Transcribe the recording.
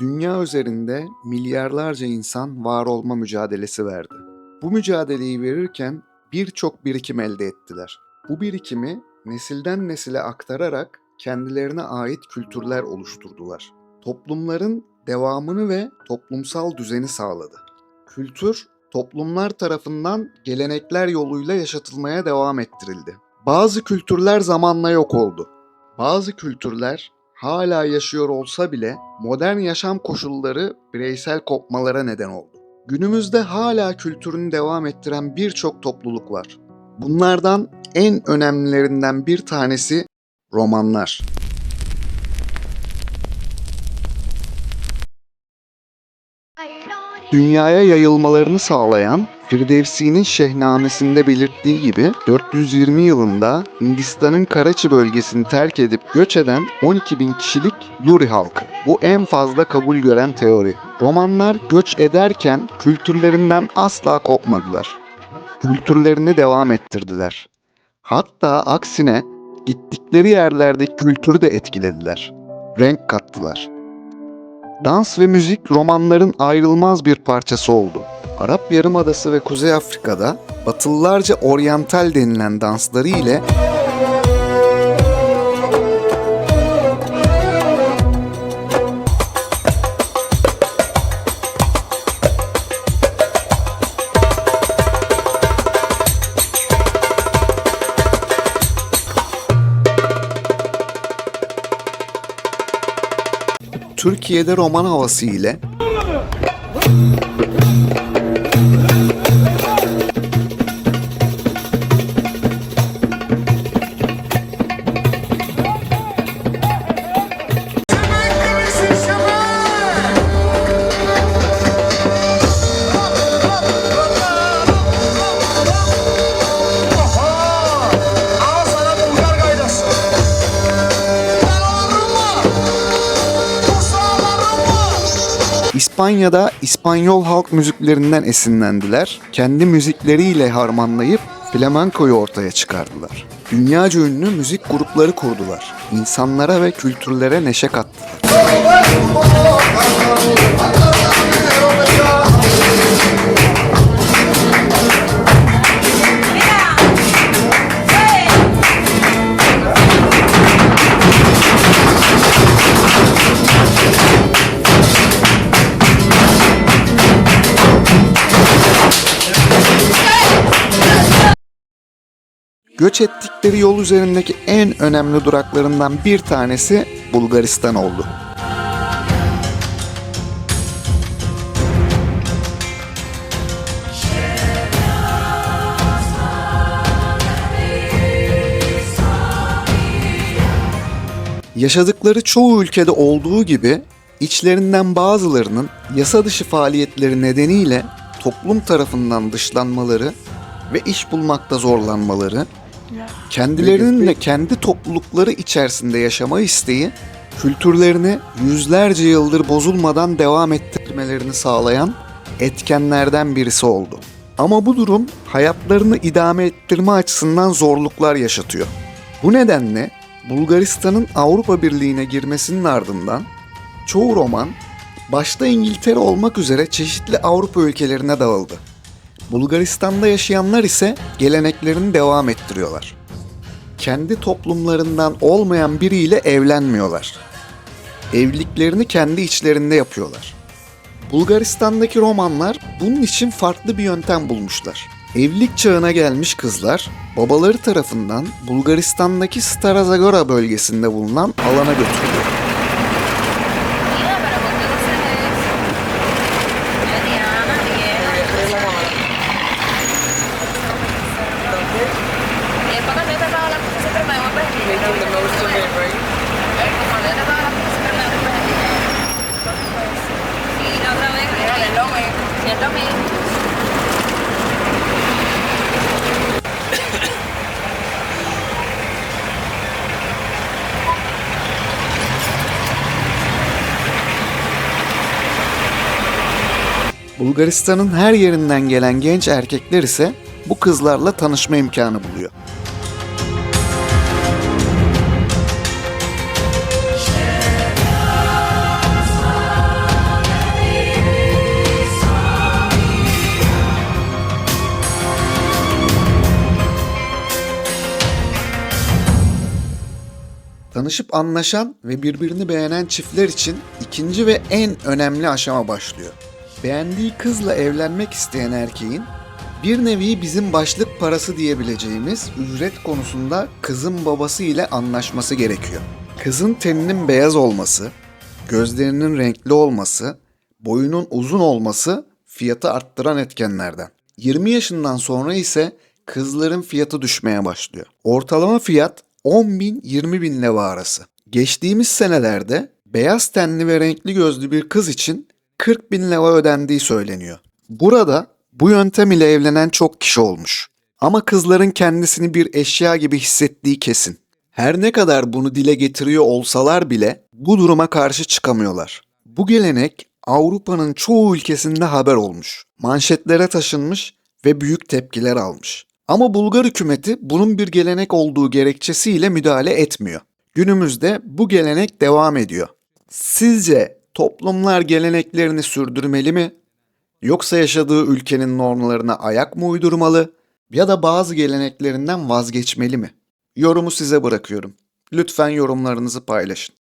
Dünya üzerinde milyarlarca insan var olma mücadelesi verdi. Bu mücadeleyi verirken birçok birikim elde ettiler. Bu birikimi nesilden nesile aktararak kendilerine ait kültürler oluşturdular. Toplumların devamını ve toplumsal düzeni sağladı. Kültür toplumlar tarafından gelenekler yoluyla yaşatılmaya devam ettirildi. Bazı kültürler zamanla yok oldu. Bazı kültürler hala yaşıyor olsa bile modern yaşam koşulları bireysel kopmalara neden oldu. Günümüzde hala kültürünü devam ettiren birçok topluluk var. Bunlardan en önemlilerinden bir tanesi romanlar. Dünyaya yayılmalarını sağlayan Firdevsi'nin Şehnamesinde belirttiği gibi 420 yılında Hindistan'ın Karaçi bölgesini terk edip göç eden 12 bin kişilik Luri halkı. Bu en fazla kabul gören teori. Romanlar göç ederken kültürlerinden asla kopmadılar. Kültürlerini devam ettirdiler. Hatta aksine gittikleri yerlerdeki kültürü de etkilediler. Renk kattılar. Dans ve müzik romanların ayrılmaz bir parçası oldu. Arap Yarımadası ve Kuzey Afrika'da Batılılarca oryantal denilen dansları ile Türkiye'de roman havası ile İspanya'da İspanyol halk müziklerinden esinlendiler. Kendi müzikleriyle harmanlayıp flamenkoyu ortaya çıkardılar. Dünyaca ünlü müzik grupları kurdular. İnsanlara ve kültürlere neşe kattılar. Göç ettikleri yol üzerindeki en önemli duraklarından bir tanesi Bulgaristan oldu. Yaşadıkları çoğu ülkede olduğu gibi içlerinden bazılarının yasa dışı faaliyetleri nedeniyle toplum tarafından dışlanmaları ve iş bulmakta zorlanmaları, kendilerinin de kendi toplulukları içerisinde yaşama isteği, kültürlerini yüzlerce yıldır bozulmadan devam ettirmelerini sağlayan etkenlerden birisi oldu. Ama bu durum hayatlarını idame ettirme açısından zorluklar yaşatıyor. Bu nedenle Bulgaristan'ın Avrupa Birliği'ne girmesinin ardından çoğu roman başta İngiltere olmak üzere çeşitli Avrupa ülkelerine dağıldı. Bulgaristan'da yaşayanlar ise geleneklerini devam ettiriyorlar. Kendi toplumlarından olmayan biriyle evlenmiyorlar. Evliliklerini kendi içlerinde yapıyorlar. Bulgaristan'daki romanlar bunun için farklı bir yöntem bulmuşlar. Evlilik çağına gelmiş kızlar babaları tarafından Bulgaristan'daki Stara Zagora bölgesinde bulunan alana götürülüyor. Bulgaristan'ın her yerinden gelen genç erkekler ise bu kızlarla tanışma imkanı buluyor. Tanışıp anlaşan ve birbirini beğenen çiftler için ikinci ve en önemli aşama başlıyor. Beğendiği kızla evlenmek isteyen erkeğin bir nevi bizim başlık parası diyebileceğimiz ücret konusunda kızın babası ile anlaşması gerekiyor. Kızın teninin beyaz olması, gözlerinin renkli olması, boyunun uzun olması fiyatı arttıran etkenlerden. 20 yaşından sonra ise kızların fiyatı düşmeye başlıyor. Ortalama fiyat 10 bin 20 bin leva arası. Geçtiğimiz senelerde beyaz tenli ve renkli gözlü bir kız için 40 bin leva ödendiği söyleniyor. Burada bu yöntem ile evlenen çok kişi olmuş. Ama kızların kendisini bir eşya gibi hissettiği kesin. Her ne kadar bunu dile getiriyor olsalar bile bu duruma karşı çıkamıyorlar. Bu gelenek Avrupa'nın çoğu ülkesinde haber olmuş. Manşetlere taşınmış ve büyük tepkiler almış. Ama Bulgar hükümeti bunun bir gelenek olduğu gerekçesiyle müdahale etmiyor. Günümüzde bu gelenek devam ediyor. Sizce toplumlar geleneklerini sürdürmeli mi? Yoksa yaşadığı ülkenin normlarına ayak mı uydurmalı ya da bazı geleneklerinden vazgeçmeli mi? Yorumu size bırakıyorum. Lütfen yorumlarınızı paylaşın.